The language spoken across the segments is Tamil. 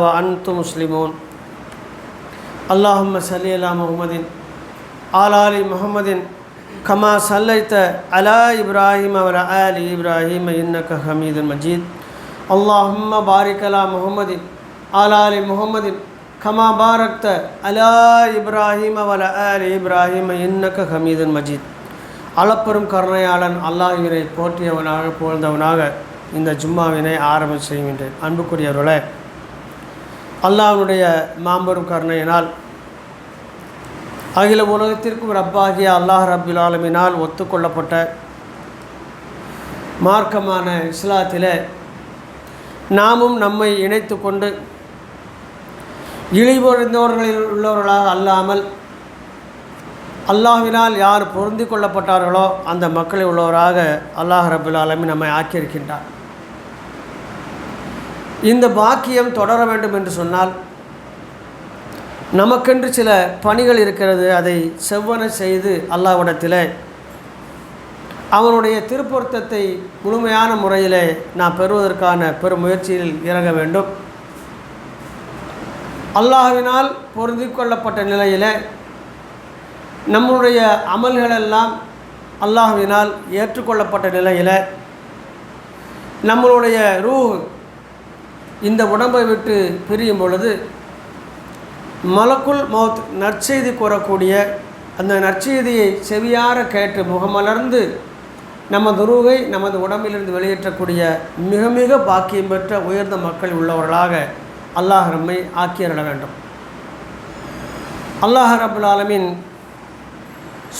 وأنتم مسلمون اللهم صل على محمد آل آل محمد كما صليت على إبراهيم وعلى آل إبراهيم إنك حميد مجيد اللهم بارك على محمد آل آل محمد كما باركت على إبراهيم وعلى آل إبراهيم إنك حميد مجيد அளப்பெரும் கருணையாளன் அல்லாஹினை போற்றியவனாக புகழ்ந்தவனாக இந்த ஜும்மாவினை ஆரம்பம் செய்கின்றேன் அன்புக்குரியவர்களே அல்லாஹனுடைய மாம்பெரும் கருணையினால் அகில உலகத்திற்கும் ரப்பாகிய அல்லாஹ் ரபுல் ஆலமினால் ஒத்துக்கொள்ளப்பட்ட மார்க்கமான இஸ்லாத்தில் நாமும் நம்மை இணைத்து கொண்டு இழிபொழிந்தவர்களில் உள்ளவர்களாக அல்லாமல் அல்லாஹினால் யார் பொருந்தி கொள்ளப்பட்டார்களோ அந்த மக்களில் உள்ளவராக அல்லாஹ் ரபுல் ஆலமி நம்மை ஆக்கியிருக்கின்றார். இந்த பாக்கியம் தொடர வேண்டும் என்று சொன்னால் நமக்கென்று சில பணிகள் இருக்கிறது அதை செவ்வன செய்து அல்லாவிடத்தில் அவனுடைய திருப்பொருத்தத்தை முழுமையான முறையில் நான் பெறுவதற்கான பெரும் முயற்சியில் இறங்க வேண்டும். அல்லாஹ்வினால் பொருந்தி கொள்ளப்பட்ட நிலையில் நம்முடைய அமல்களெல்லாம் அல்லாஹ்வினால் ஏற்றுக்கொள்ளப்பட்ட நிலையில் நம்மளுடைய ரூ இந்த உடம்பை விட்டு பிரியும் பொழுது மலக்குல் மௌத் நற்செய்தி கூறக்கூடிய அந்த நற்செய்தியை செவியார கேட்டு முகமலர்ந்து நமது ரூகை நமது உடம்பிலிருந்து வெளியேற்றக்கூடிய மிக மிக பாக்கியம் பெற்ற உயர்ந்த மக்கள் உள்ளவர்களாக அல்லாஹ் நம்மை ஆக்கியரிட வேண்டும். அல்லாஹ் ரபுல் ஆலமின்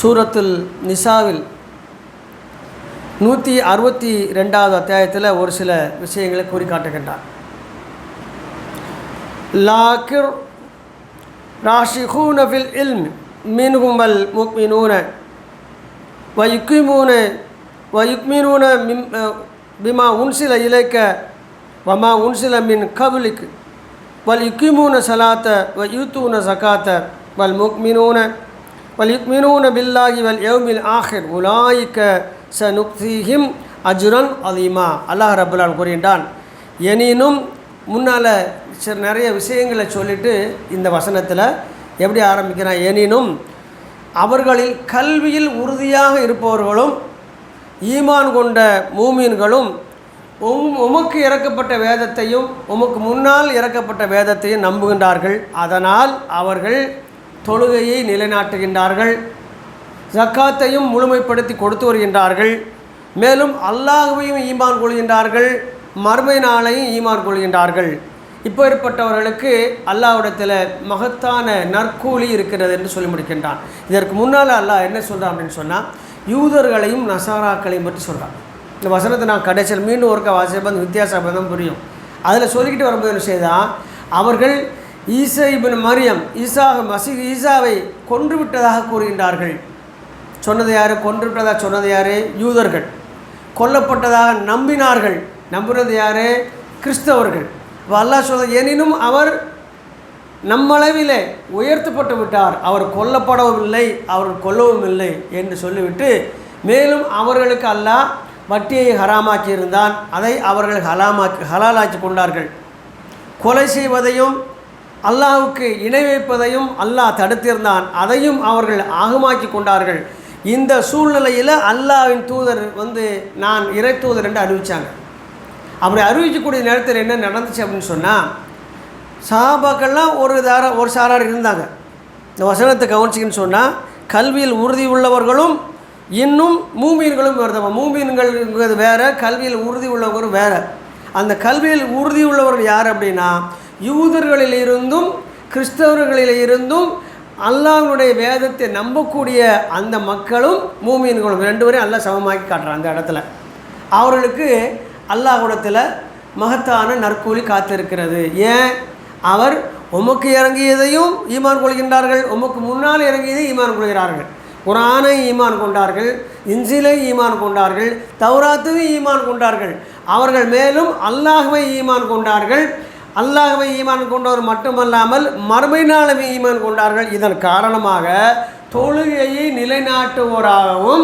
சூரத்துல் நிசாவில் நூற்றி அறுபத்தி ரெண்டாவது அத்தியாயத்தில் ஒரு சில விஷயங்களை கூறி காட்டுகின்றார் லாக்கிர் ராஷிஹூன ஃபில் இல்ம் மின்ஹுமல் முக்மினூன வயுக்கிமூன வயுக்மினூன மிம் பிமா உன்சில இலைக்க வமா உன்சில மின் கபுலிக்கு வல் யுக்கிமூன சலாத்த வ யூத்தூன சகாத்த வல் முக்மினூன வல் யுக்மினூன பில்லாகி வல் யௌமில் ஆஹிர் உலாயிக்க ச நுக்திஹிம் அஜுரன் அலீமா அல்லாஹ் ரபுலான் கூறுகின்றான் எனினும் முன்னால் சில நிறைய விஷயங்களை சொல்லிட்டு இந்த வசனத்தில் எப்படி ஆரம்பிக்கிறான்? எனினும் அவர்களில் கல்வியில் உறுதியாக இருப்பவர்களும் ஈமான் கொண்ட மூமீன்களும் உம் உமக்கு இறக்கப்பட்ட வேதத்தையும் உமக்கு முன்னால் இறக்கப்பட்ட வேதத்தையும் நம்புகின்றார்கள். அதனால் அவர்கள் தொழுகையை நிலைநாட்டுகின்றார்கள். ஜக்காத்தையும் முழுமைப்படுத்தி கொடுத்து வருகின்றார்கள். மேலும் அல்லாஹுவையும் ஈமான் கொள்கின்றார்கள். மறுமை நாளையும் ஈமான் கொள்கின்றார்கள். இப்பேற்பட்டவர்களுக்கு அல்லாவிடத்தில் மகத்தான நற்கூலி இருக்கிறது என்று சொல்லி முடிக்கின்றான். இதற்கு முன்னால் அல்லாஹ் என்ன சொல்கிறான் அப்படின்னு சொன்னால் யூதர்களையும் நசாராக்களையும் பற்றி சொல்கிறான் இந்த வசனத்தை நான் கடைசியில் மீண்டும் ஒருக்க வாசிப்பது வித்தியாசம் புரியும். அதில் சொல்லிக்கிட்டு வரும்போது என்ன செய்தான் அவர்கள் ஈசா இபின் மரியம் ஈசா மசி ஈசாவை கொன்று விட்டதாக கூறுகின்றார்கள். சொன்னது யார்? கொன்று விட்டதாக சொன்னது யார்? யூதர்கள். கொல்லப்பட்டதாக நம்பினார்கள். நம்புறது யார்? கிறிஸ்தவர்கள். இப்போ அல்லாஹ் சொல்ல எனினும் அவர் நம்மளவிலே உயர்த்தப்பட்டு விட்டார். அவர் கொல்லப்படவும் இல்லை அவர் கொல்லவும் இல்லை என்று சொல்லிவிட்டு மேலும் அவர்களுக்கு அல்லாஹ் வட்டியை ஹராமாக்கி இருந்தான் அதை அவர்கள் ஹலாமாக்கி ஹலாலாக்கி கொண்டார்கள். கொலை செய்வதையும் அல்லாஹுக்கு இணை வைப்பதையும் அல்லாஹ் தடுத்திருந்தான். அதையும் அவர்கள் ஆகமாக்கி கொண்டார்கள். இந்த சூழ்நிலையில் அல்லாஹ்வின் தூதர் வந்து நான் இறை தூதர் என்று அறிவித்தாங்க அப்படி அறிவிக்கக்கூடிய நேரத்தில் என்ன நடந்துச்சு அப்படின்னு சொன்னால் சாபாக்கள்லாம் ஒரு தார ஒரு சாரார் இருந்தாங்க. இந்த வசனத்தை கவனிச்சிங்கன்னு சொன்னால் கல்வியில் உறுதி உள்ளவர்களும் இன்னும் மூமீன்களும் வருதவங்க மூமீன்கள்ங்கிறது வேறு கல்வியில் உறுதி உள்ளவர்களும் வேறு. அந்த கல்வியில் உறுதி உள்ளவர்கள் யார் அப்படின்னா யூதர்களில் இருந்தும் கிறிஸ்தவர்களில் இருந்தும் அல்லாஹனுடைய வேதத்தை நம்பக்கூடிய அந்த மக்களும் மூமீன்களும் ரெண்டு பேரையும் அல்லாஹ் சமமாக்கி காட்டுறான் அந்த இடத்துல. அவர்களுக்கு அல்லாஹுடத்தில் மகத்தான நற்கூலி காத்திருக்கிறது. ஏன்? அவர் உமக்கு இறங்கியதையும் ஈமான் கொள்கின்றார்கள். உமக்கு முன்னால் இறங்கியதையும் ஈமான் கொள்கிறார்கள். குரானை ஈமான் கொண்டார்கள். இஞ்சிலை ஈமான் கொண்டார்கள். தௌராத்துவை ஈமான் கொண்டார்கள். அவர்கள் மேலும் அல்லாஹுவை ஈமான் கொண்டார்கள். அல்லாஹுவை ஈமான் கொண்டவர் மட்டுமல்லாமல் மறுமை நாளவை ஈமான் கொண்டார்கள். இதன் காரணமாக தொழுகையை நிலைநாட்டுவோராகவும்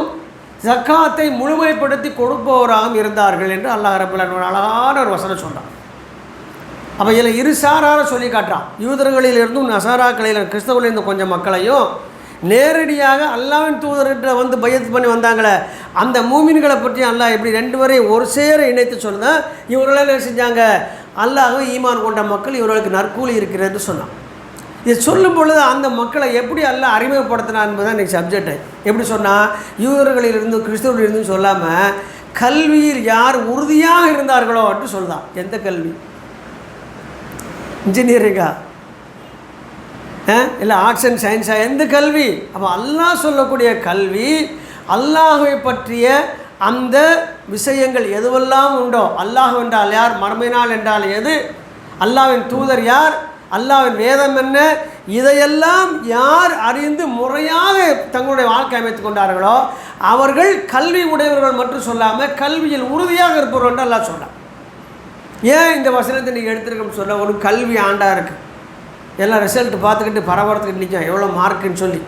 ஜக்காத்தை முழுமைப்படுத்தி கொடுப்பவராகவும் இருந்தார்கள் என்று அல்லாஹ் ரபுல்லான் அழகான ஒரு வசனம் சொல்கிறான் அப்போ இதில் இரு சாரார சொல்லி காட்டுறான். யூதர்களிலிருந்தும் நசாராக்களில் கிறிஸ்தவர்களிலிருந்து கொஞ்சம் மக்களையும் நேரடியாக அல்லாவின் தூதர்கிட்ட வந்து பயத்து பண்ணி வந்தாங்களே அந்த மூமின்களை பற்றி அல்லாஹ் எப்படி ரெண்டு பேரையும் ஒரு சேர இணைத்து சொன்னால் இவர்களால் என்ன செஞ்சாங்க? அல்லாஹும் ஈமான் கொண்ட மக்கள் இவர்களுக்கு நற்கூலி இருக்கிறது சொன்னான். இதை சொல்லும் பொழுது அந்த மக்களை எப்படி அல்லாஹ் என்பது தான் இன்றைக்கி சப்ஜெக்ட் எப்படி சொன்னால் யூதர்களிலிருந்து கிறிஸ்தவர்களிலிருந்தும் சொல்லாமல் கல்வியில் யார் உறுதியாக இருந்தார்களோ அப்படின்னு சொல்லுதான் எந்த கல்வி? இன்ஜினியரிங்கா இல்லை ஆர்ட்ஸ் அண்ட் சயின்ஸா எந்த கல்வி? அப்போ அல்லாஹ் சொல்லக்கூடிய கல்வி அல்லாஹை பற்றிய அந்த விஷயங்கள் எதுவெல்லாம் உண்டோ அல்லாஹ் என்றால் யார்? மறுமையினால் என்றால் எது? அல்லாவின் தூதர் யார்? அல்லாவின் வேதம் என்ன? இதையெல்லாம் யார் அறிந்து முறையாக தங்களுடைய வாழ்க்கை அமைத்துக் கொண்டார்களோ அவர்கள் கல்வி உடையவர்கள் மட்டும் சொல்லாமல் கல்வியில் உறுதியாக இருப்பவர்கள் என்று எல்லாம் சொன்னார் ஏன் இந்த வசனத்தை நீங்கள் எடுத்துருக்கோம்னு சொல்ல ஒரு கல்வி ஆண்டாக இருக்குது எல்லாம் ரிசல்ட் பார்த்துக்கிட்டு பரபரத்துக்கிட்டு நிற்கும் எவ்வளோ மார்க்குன்னு சொல்லி.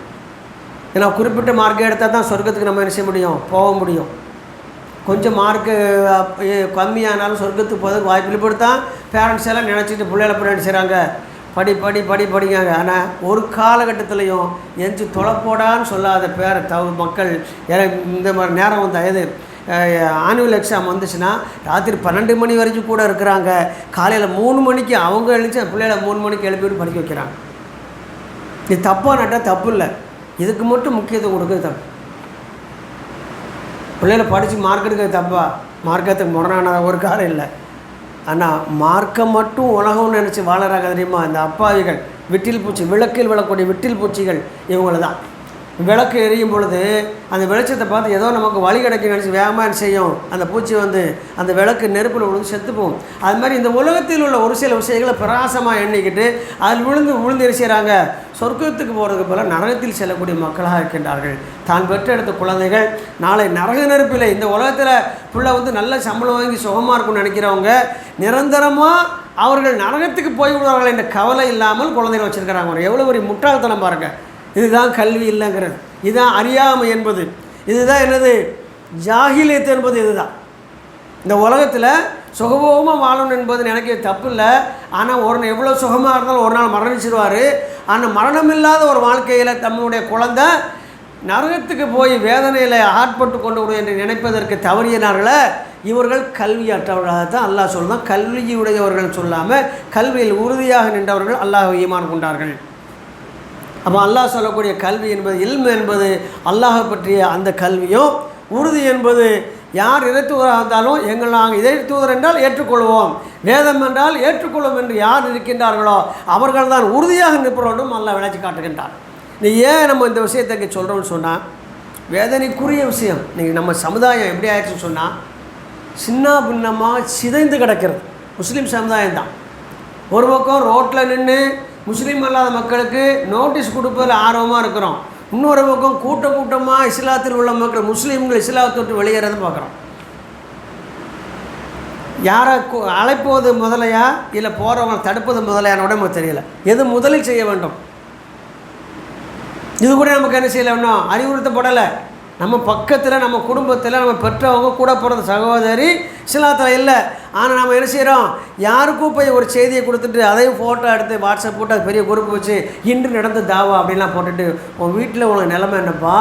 ஏன்னா குறிப்பிட்ட மார்க்கை எடுத்தால் தான் சொர்க்கத்துக்கு நம்ம என்ன செய்ய முடியும்? போக முடியும். கொஞ்சம் மார்க்கு கம்மியானாலும் சொர்க்கத்துக்கு போகிறதுக்கு வாய்ப்பு இல்லைப்படுத்தான் பேரண்ட்ஸ் எல்லாம் நினச்சிட்டு பிள்ளைகளை போய் என்ன செய்கிறாங்க படி படி படி படிக்காங்க. ஆனால் ஒரு காலகட்டத்திலையும் எஞ்சி தொலைப்போடான்னு சொல்லாத பேர தவ மக்கள் எனக்கு இந்த மாதிரி நேரம் வந்து இது ஆனுவல் எக்ஸாம் வந்துச்சுன்னா ராத்திரி பன்னெண்டு மணி வரைக்கும் கூட இருக்கிறாங்க. காலையில் மூணு மணிக்கு அவங்க எழுந்துச்சு பிள்ளைகளை மூணு மணிக்கு எழுப்பிட்டு படிக்க வைக்கிறாங்க. இது தப்பாக நட்டால் தப்பு இல்லை. இதுக்கு மட்டும் முக்கியத்துவம் கொடுக்குறது தப்பு. பிள்ளைகளை படித்து மார்க் எடுக்கிறது தப்பா? மார்க்கத்துக்கு முரணான ஒரு காலம் இல்லை. ஆனால் மார்க்கம் மட்டும் உலகம்னு நினச்சி வாழறாங்க தெரியுமா? இந்த அப்பாவிகள் விட்டில் பூச்சி விளக்கில் விழக்கூடிய விட்டில் பூச்சிகள் இவங்கள தான் விளக்கு எரியும் பொழுது அந்த வெளிச்சத்தை பார்த்து ஏதோ நமக்கு வழி கிடைக்கும் நினச்சி வேகமாக செய்யும்? அந்த பூச்சி வந்து அந்த விளக்கு நெருப்பில் விழுந்து செத்துப்போம் அது மாதிரி இந்த உலகத்தில் உள்ள ஒரு சில விஷயங்களை பிரகாசமாக எண்ணிக்கிட்டு அதில் விழுந்து விழுந்து என்ன செய்கிறாங்க சொர்க்கத்துக்கு போகிறதுக்கு போல நரகத்தில் செல்லக்கூடிய மக்களாக இருக்கின்றார்கள். தான் பெற்றெடுத்த குழந்தைகள் நாளை நரக நெருப்பில் இந்த உலகத்தில் பிள்ளை வந்து நல்ல சம்பளம் வாங்கி சுகமாக இருக்கும்னு நினைக்கிறவங்க நிரந்தரமாக அவர்கள் நரகத்துக்கு போய் விடுவார்கள் என்ற கவலை இல்லாமல் குழந்தைகள் வச்சுருக்கிறாங்க. எவ்வளோ ஒரு முட்டாள்தனம் பாருங்கள் இதுதான் கல்வி இல்லைங்கிறது. இதுதான் அறியாமை என்பது. இதுதான் என்னது? ஜாகிலியத்து என்பது இதுதான். இந்த உலகத்தில் சுகபோகமாக வாழணும் என்பது நினைக்க தப்பு இல்லை ஆனால் ஒரு எவ்வளோ சுகமாக இருந்தாலும் ஒரு நாள் மரணிச்சிருவார். ஆனால் மரணம் இல்லாத ஒரு வாழ்க்கையில் தம்முடைய குழந்தை நரகத்துக்கு போய் வேதனையில் ஆட்பட்டு கொண்டு விடும் என்று நினைப்பதற்கு தவறியனார்களே இவர்கள் கல்வியற்றவர்களாக தான் அல்லாஹ் சொல்லலாம் கல்வியுடையவர்கள் சொல்லாமல் கல்வியில் உறுதியாக நின்றவர்கள் அல்லாஹ் ஈமான் கொண்டார்கள். அப்போ அல்லாஹ் சொல்லக்கூடிய கல்வி என்பது இல்மு என்பது அல்லாஹை பற்றிய அந்த கல்வியும் உறுதி என்பது யார் இறைத்தூதராக இருந்தாலும் எங்கள் நாங்கள் இறை தூதர் என்றால் ஏற்றுக்கொள்வோம். வேதம் என்றால் ஏற்றுக்கொள்வோம் என்று யார் இருக்கின்றார்களோ அவர்கள் தான் உறுதியாக நிற்பவர்களும் அல்லாஹ் விளைச்சி காட்டுகின்றார் நீ ஏன் நம்ம இந்த விஷயத்தை இங்கே சொல்கிறோம்னு சொன்னால் வேதனைக்குரிய விஷயம். நீங்கள் நம்ம சமுதாயம் எப்படி ஆயிடுச்சுன்னு சொன்னால் சின்ன பின்னமாக சிதைந்து கிடக்கிறது. முஸ்லீம் சமுதாயம் தான் ஒரு பக்கம் ரோட்டில் நின்று முஸ்லீம் அல்லாத மக்களுக்கு நோட்டீஸ் கொடுப்பதில் ஆர்வமாக இருக்கிறோம். இன்னொரு பக்கம் கூட்ட கூட்டமாக இஸ்லாத்தில் உள்ள மக்கள் முஸ்லீம்கள் இஸ்லாத்தை விட்டு வெளியேறதை பார்க்குறோம். யாரை அழைப்பது முதலையா இல்லை போகிறவங்க தடுப்பது முதலையான நமக்கு தெரியல. எது முதலில் செய்ய வேண்டும்? இது கூட நமக்கு என்ன செய்யலை இன்னும் அறிவுறுத்தப்படலை. நம்ம பக்கத்தில் நம்ம குடும்பத்தில் நம்ம பெற்றவங்க கூட பிறந்த சகோதரி இஸ்லாத்தில் இல்லை. ஆனால் நம்ம என்ன செய்கிறோம் யாருக்கும் போய் ஒரு செய்தியை கொடுத்துட்டு அதையும் ஃபோட்டோ எடுத்து வாட்ஸ்அப் போட்டு அது பெரிய குரூப் வச்சு இன்று நடந்த தாவா அப்படின்லாம் போட்டுட்டு உன் வீட்டில் உனக்கு நிலமை என்னப்பா?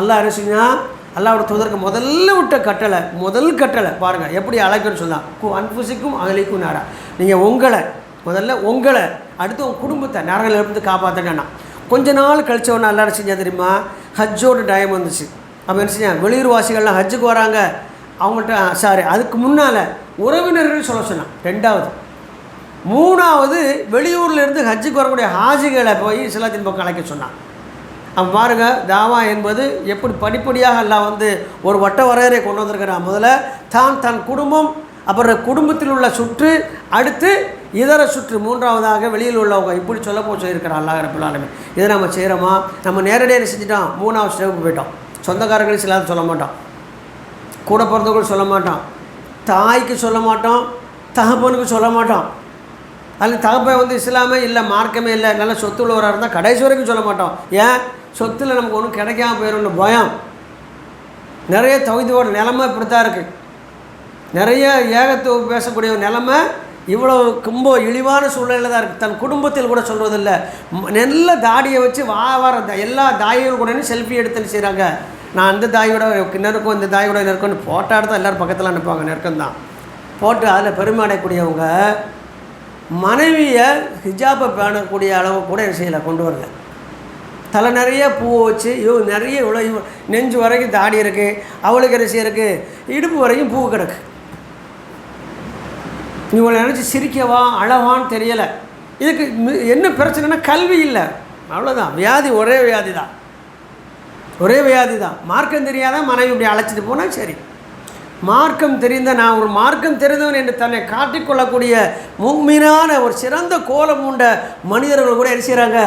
அல்லா என்ன செஞ்சான் அல்லாவோட தூதருக்கு முதல்ல விட்ட கட்டளை முதல் கட்டளை பாருங்கள் எப்படி அழைக்கணும்னு சொல்லலாம் கு அன்புசிக்கும் அகலிக்கும் நாடா. நீங்கள் உங்களை முதல்ல உங்களை அடுத்து உங்கள் குடும்பத்தை நரகிலிருந்து காப்பாற்றுங்கண்ணா கொஞ்ச நாள் கழிச்ச உடனே எல்லாரும் செஞ்சால் தெரியுமா? ஹஜ்ஜோட டைம் வந்துச்சு. அப்போ என்ன செஞ்சாங்க? வெளியூர் வாசிகள்லாம் ஹஜ்ஜுக்கு வராங்க. அவங்கள்ட்ட சாரி அதுக்கு முன்னால் உறவினர்கள் சொல்ல சொன்னான். ரெண்டாவது. மூணாவது வெளியூர்லேருந்து ஹஜ்ஜுக்கு வரக்கூடிய ஹாஜிகளை போய் இஸ்லாத்தின் பக்கம் அழைக்க சொன்னான். அவன் பாருங்க தாவா என்பது எப்படி படிப்படியாக எல்லாம் வந்து ஒரு வட்ட வரையறை கொண்டு வந்திருக்கிறான். முதல்ல தான் தன் குடும்பம் அப்புறம் குடும்பத்தில் உள்ள சுற்று அடுத்து இதர சுற்று மூன்றாவதாக வெளியில் உள்ளவங்க இப்படி சொல்ல போ சொல்லியிருக்கிறான். அல்லாஹ் ரபுல் இதை நம்ம செய்கிறோமா நம்ம நேரடியாக செஞ்சுட்டோம் செஞ்சிட்டோம்? மூணாவது ஸ்டெப்புக்கு போயிட்டோம். சொந்தக்காரங்களுக்கு சிலாத சொல்ல மாட்டோம் கூட பிறந்தவங்களுக்கு சொல்ல மாட்டோம் தாய்க்கு சொல்ல மாட்டோம் தகப்பனுக்கு சொல்ல மாட்டோம் அதில் தகப்பன் வந்து இஸ்லாமே இல்லை மார்க்கமே இல்லை நல்ல சொத்து உள்ளவராக இருந்தால் கடைசி வரைக்கும் சொல்ல மாட்டோம் ஏன்? சொத்தில் நமக்கு ஒன்றும் கிடைக்காம போயிடும்னு பயம். நிறைய தகுதியோட நிலமை இப்படி தான் இருக்குது நிறைய ஏகத்துவ பேசக்கூடிய நிலமை இவ்வளோ ரொம்ப இழிவான சூழ்நிலை தான் இருக்குது தன் குடும்பத்தில் கூட சொல்வதில்லை நல்ல தாடியை வச்சு வா வார எல்லா தாயும் கூட செல்ஃபி எடுத்துன்னு செய்கிறாங்க நான் அந்த தாயோட நெருக்கம் இந்த தாயோட நெருக்கம்னு ஃபோட்டோ எடுத்தால் எல்லோரும் பக்கத்தில் அனுப்புவாங்க. நெருக்கம் தான். போட்டு அதில் பெருமை அடையக்கூடியவங்க மனைவியை ஹிஜாப்பை பேணக்கூடிய அளவு கூட என்ன செய்யலை கொண்டு வரல. தலை நிறைய பூவை வச்சு ஐயோ நிறைய இவ்வளோ இவ்வளோ நெஞ்சு வரைக்கும் தாடி இருக்குது அவளுக்கு அரிசி இருக்குது இடுப்பு வரைக்கும் பூ கிடக்கு. இவங்களை நினச்சி சிரிக்கவா அழவான்னு தெரியலை. இதுக்கு என்ன பிரச்சனைனா கல்வி இல்லை. அவ்வளோதான் வியாதி ஒரே வியாதி தான் ஒரே வியாதி தான் மார்க்கம் தெரியாத மனைவி இப்படி அழைச்சிட்டு போனால் சரி. மார்க்கம் தெரிந்த நான் ஒரு மார்க்கம் தெரிந்தவன் என்று தன்னை காட்டிக்கொள்ளக்கூடிய முக்மீனான ஒரு சிறந்த கோலம் உண்ட மனிதர்கள் கூட என்ன செய்கிறாங்க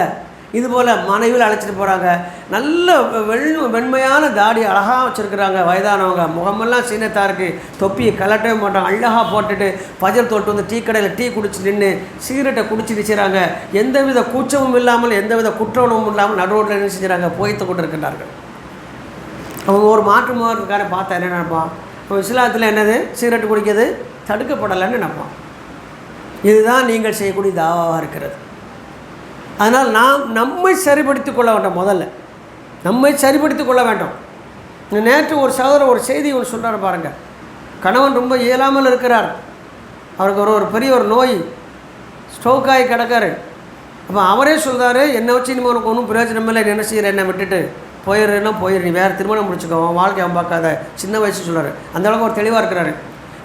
இது போல் மனைவியில் அழைச்சிட்டு போகிறாங்க நல்ல வெள் வெண்மையான தாடி அழகாக வச்சுருக்குறாங்க. வயதானவங்க. முகமெல்லாம் சீனத்தாக இருக்குது தொப்பியை கலட்டவே மாட்டாங்க. அழகாக போட்டுட்டு பஜர் தொட்டு வந்து டீ கடையில் டீ குடிச்சு நின்று சிகரெட்டை குடிச்சு நிற்கிறாங்க எந்தவித கூச்சமும் இல்லாமல் எந்தவித குற்றமும் இல்லாமல் நடுவோட்டில் என்ன செஞ்சுறாங்க. புகைத்து கொண்டு இருக்கின்றார்கள் அவங்க ஒரு மாற்று மாற்றுக்கார பார்த்தா என்ன நினைப்பான்? இப்போ இஸ்லாத்தில் என்னது? சிகரெட் குடிக்கிறது? தடுக்கப்படலைன்னு நினைப்பான். இதுதான் நீங்கள் செய்யக்கூடிய தாவாக இருக்கிறது. அதனால் நாம் நம்மை சரிப்படுத்திக் கொள்ள வேண்டாம் முதல்ல. நம்மை சரிப்படுத்திக் கொள்ள வேண்டும். நேற்று ஒரு சகோதரர் ஒரு செய்தி ஒன்று சொல்கிறார் பாருங்கள் கணவன் ரொம்ப இயலாமல் இருக்கிறார். அவருக்கு ஒரு ஒரு பெரிய ஒரு நோய் ஸ்ட்ரோக் ஆகி கிடக்காரு. அப்போ அவரே சொல்கிறார் என்னை வச்சு இனிமேல் உனக்கு ஒன்றும் பிரயோஜனம் இல்லை. என்ன செய்கிற என்னை விட்டுட்டு போயிடுறேன்னா போயிடு நீ வேறு திருமணம் முடிச்சுக்கோ. அவன் வாழ்க்கை அவன் பார்க்காத. சின்ன வயசு சொல்கிறார் அந்த அளவுக்கு ஒரு தெளிவாக இருக்கிறாரு.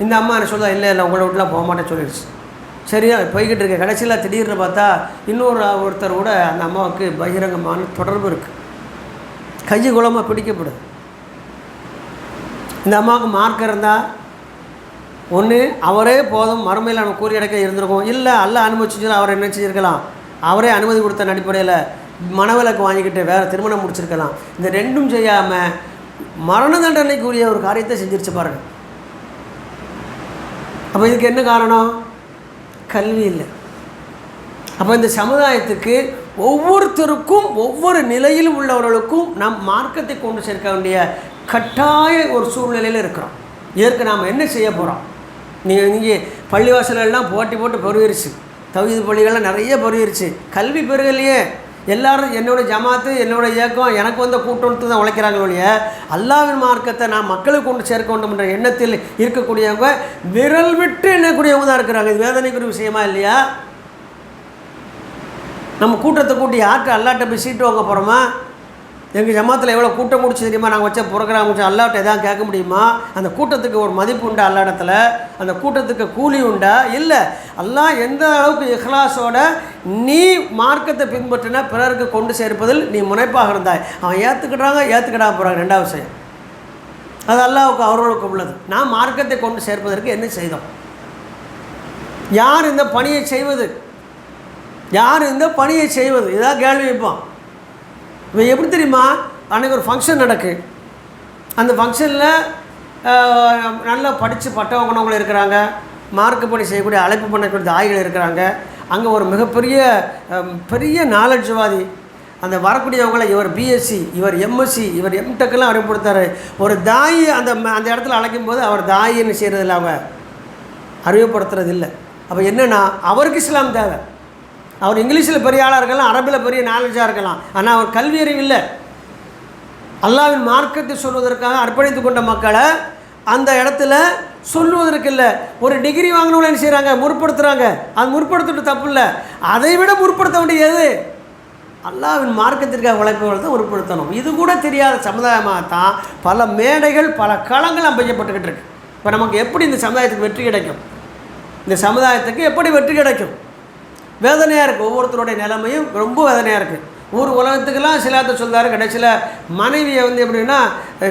இந்த அம்மா என்ன சொல்லுதா இல்லை இல்லை. உங்களை விட்டுலாம் போக மாட்டேன்னு சொல்லிடுச்சு சரியா போய்கிட்டு இருக்க. கடைசியில் திடீர்னு பார்த்தா இன்னொரு ஒருத்தர் கூட அந்த அம்மாவுக்கு பகிரங்கமான தொடர்பு இருக்குது கையை குளமாக பிடிக்கப்படுது இந்த அம்மாவுக்கு மார்க் இருந்தால் ஒன்று அவரே போதும் மறுமையில் நம்ம கூறி அடைக்க இருந்திருக்கும். இல்லை அல்ல அனுமதிச்சுன்னா அவரை என்ன செஞ்சுருக்கலாம்? அவரே அனுமதி கொடுத்த அடிப்படையில் மனவிலக்கு வாங்கிக்கிட்டு வேறு திருமணம் முடிச்சிருக்கலாம். இந்த ரெண்டும் செய்யாமல் மரண தண்டனைக்குரிய ஒரு காரியத்தை செஞ்சிருச்சு பாருங்கள் அப்போ இதுக்கு என்ன காரணம்? கல்வி இல்லை. அப்போ இந்த சமுதாயத்துக்கு ஒவ்வொருத்தருக்கும் ஒவ்வொரு நிலையில் உள்ளவர்களுக்கும் நம் மார்க்கத்தை கொண்டு சேர்க்க வேண்டிய கட்டாய ஒரு சூழ்நிலையில் இருக்கிறோம். இதற்கு நாம் என்ன செய்ய போகிறோம் நீங்கள் நீங்கள் பள்ளிவாசலெல்லாம் போட்டி போட்டு பெருகிருச்சு. தவிது பள்ளிகள்லாம் நிறைய பெருகிருச்சு. கல்வி பெருகலையே. எல்லாரும் என்னோட ஜமாத்து என்னோட இயக்கம் எனக்கு வந்த கூட்டத்தை தான் உழைக்கிறாங்க ஒழிய அல்லாவின் மார்க்கத்தை நான் மக்களுக்கு கொண்டு சேர்க்க வேண்டும் என்ற எண்ணத்தில் இருக்கக்கூடியவங்க விரல் விட்டு எண்ணக்கூடியவங்க தான் இருக்கிறாங்க. இது வேதனைக்குரிய விஷயமா இல்லையா? நம்ம கூட்டத்தை கூட்டி யார்கிட்ட அல்லாட்ட போய் சீட்டு வாங்க போகிறோமா எங்கள் ஜமாத்தில் எவ்வளோ கூட்டம் முடிச்சு தெரியுமா? நாங்கள் வச்ச ப்ரோக்ராம் வச்சு அல்லாட்ட எதாவது கேட்க முடியுமா? அந்த கூட்டத்துக்கு ஒரு மதிப்பு உண்டா அல்லா இடத்துல? அந்த கூட்டத்துக்கு கூலி உண்டா? இல்லை. அல்லாஹ் எந்த அளவுக்கு இஹ்லாஸோட நீ மார்க்கத்தை பின்பற்றினா பிறருக்கு கொண்டு சேர்ப்பதில் நீ முனைப்பாக இருந்தாய். அவன் ஏற்றுக்கிட்டாங்க ஏற்றுக்கிடா போகிறாங்க ரெண்டாவது விஷயம். அது அல்லாவுக்கு அவர்களுக்கு உள்ளது. நான் மார்க்கத்தை கொண்டு சேர்ப்பதற்கு என்ன செய்தோம்? யார் இந்த பணியை செய்வது? யார் இந்த பணியை செய்வது? இதான் கேள்வி வைப்பான் இவன் எப்படி தெரியுமா? அன்றைக்கி ஒரு ஃபங்க்ஷன் நடக்கு. அந்த ஃபங்க்ஷனில் நல்லா படித்து பட்டவங்கனவங்களும் இருக்கிறாங்க. மார்க்கு பணி செய்யக்கூடிய அழைப்பு பண்ணக்கூடிய தாய்கள் இருக்கிறாங்க. அங்கே ஒரு மிகப்பெரிய பெரிய நாலட்ஜ்வாதி அந்த வரக்கூடியவங்கள இவர் பிஎஸ்சி இவர் எம்எஸ்சி இவர் எம்டெக்கெல்லாம் அறிவுப்படுத்தார் ஒரு தாய் அந்த ம- அந்த இடத்துல அழைக்கும் போது அவர் தாயின்னு செய்கிறதில்ல அவங்க. அறிவுப்படுத்துறது இல்லை அப்போ என்னென்னா அவருக்கு இஸ்லாம் தேவை. அவர் இங்கிலீஷில் பெரிய ஆளாக இருக்கலாம் அரபில் பெரிய நாலேஜாக இருக்கலாம். ஆனால் அவர் கல்வி அறிவு இல்லை. அல்லாவின் மார்க்கத்தை சொல்வதற்காக அர்ப்பணித்து கொண்ட மக்களை அந்த இடத்துல சொல்லுவதற்கு இல்லை. ஒரு டிகிரி வாங்கினவங்க என்ன செய்கிறாங்க முற்படுத்துகிறாங்க அது முற்படுத்திட்டு தப்பு இல்லை. அதை விட முற்படுத்த வேண்டியது அல்லாவின் மார்க்கத்திற்காக உழைப்பவர்கள் தான் முற்படுத்தணும். இது கூட தெரியாத சமுதாயமாக தான் பல மேடைகள் பல களங்கள் அமைக்கப்பட்டுக்கிட்டு இருக்கு. இப்போ நமக்கு எப்படி இந்த சமுதாயத்துக்கு வெற்றி கிடைக்கும்? இந்த சமுதாயத்துக்கு எப்படி வெற்றி கிடைக்கும்? வேதனையாக இருக்குது ஒவ்வொருத்தருடைய நிலைமையும் ரொம்ப வேதனையாக இருக்குது ஊர் உலகத்துக்கெல்லாம் சிலாத்த சொல்கிறார் கடைசியில் மனைவியை வந்து எப்படின்னா